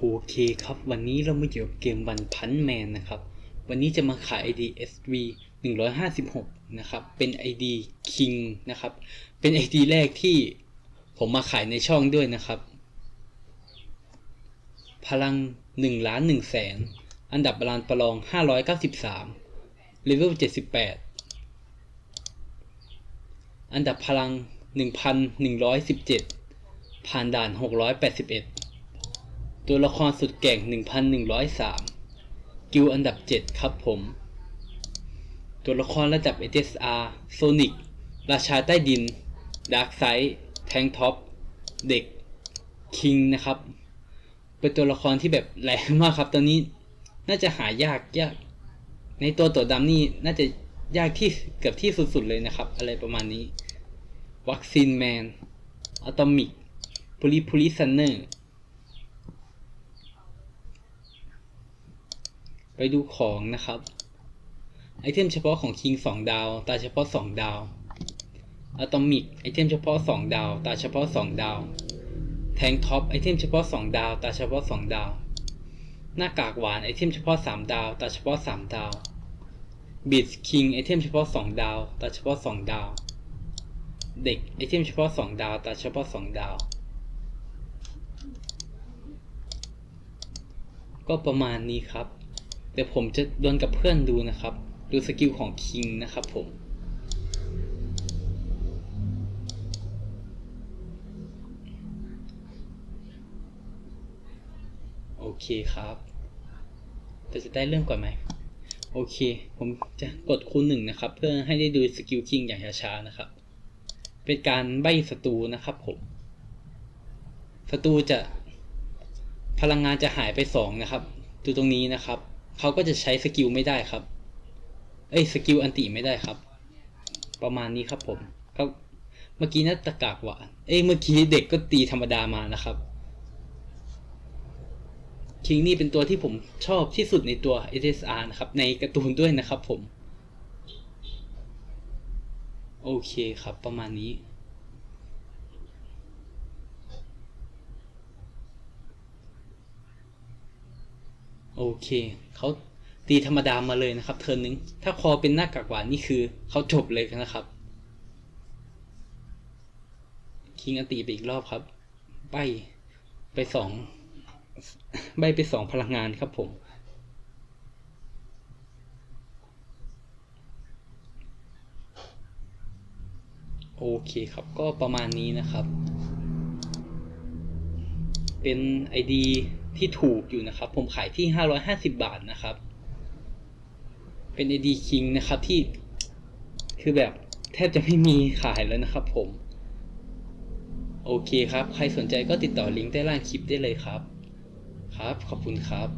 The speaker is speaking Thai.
โอเคครับ วันนี้เรามาอยู่กับเกมวันพันแมนนะครับ วันนี้จะมาขาย ID SV 156 นะครับ เป็น ID King นะครับ เป็น ID แรกที่ผมมาขายในช่องด้วยนะครับ พลัง1ล้าน1แสน อันดับบาลานประลอง 593 เลเวล 78 อันดับพลัง 1,117 ผ่านด่าน 681 ตัวละครสุดเก่ง 1,103 กิลอันดับ 7 ครับผม ตัวละครระดับ SSR โซนิกราชาใต้ดินดาร์กไซด์แทงท็อป เด็ก คิงนะครับ เป็นตัวละครที่แบบแรงมากครับ ตอนนี้น่าจะหายากยาก ในตัวตัวดำนี่น่าจะยากที่เกือบที่สุดๆเลยนะครับ อะไรประมาณนี้ วัคซีนแมน อะตอมิกพูลิพูลิซันเนอร์ ไปดูของนะครับไอเทมเฉพาะของ King 2ดาว ตาเฉพาะ2ดาวอะตอมิกไอเทมเฉพาะ2ดาว ตาเฉพาะ2ดาว แทงท็อปไอเทมเฉพาะ2ดาว ตาเฉพาะ2ดาว หน้ากากหวานไอเทมเฉพาะ3ดาว ตาเฉพาะ3ดาวบิดคิงไอเทมเฉพาะ2ดาว ตาเฉพาะ2ดาว เด็กไอเทมเฉพาะ2ดาว ตาเฉพาะ2ดาว ก็ประมาณนี้ครับ เดี๋ยวผมจะดวลกับเพื่อนดูนะครับ ดูสกิลของคิงนะครับผมโอเคครับแต่จะได้เริ่มก่อนไหมโอเค ผมจะกดคูณหนึ่งนะครับ เพื่อให้ได้ดูสกิลคิงอย่างช้าๆนะครับ เป็นการใบศัตรูนะครับผมศัตรูจะพลังงานจะหายไปสองนะครับ ดูตรงนี้นะครับ เขาก็จะใช้สกิลไม่ได้ครับ เอ้ยสกิลอันติไม่ได้ครับ ประมาณนี้ครับผมเขาเมื่อกี้น่าตะกากหวานเอ้ยเมื่อกี้เด็กก็ตีธรรมดามานะครับคิงนี่เป็นตัวที่ผมชอบที่สุดในตัว SSR นะครับ ในการ์ตูนด้วยนะครับผม โอเคครับประมาณนี้ โอเคเขาตีธรรมดามาเลยนะครับ เทิร์นนึง ถ้าคอเป็นหน้ากากหวานนี่คือเขาจบเลยนะครับ คิงอันตีไปอีกรอบครับ ใบไปสองใบไปสองพลังงานครับผม โอเคครับก็ประมาณนี้นะครับ เป็น ID ที่ถูกอยู่นะครับ ผมขายที่ 550 บาทนะครับ เป็น AD King นะครับที่คือแบบแทบจะไม่มีขายแล้วนะครับผม โอเคครับ ใครสนใจก็ติดต่อลิงก์ใต้ล่างคลิปได้เลยครับ ครับ ขอบคุณครับ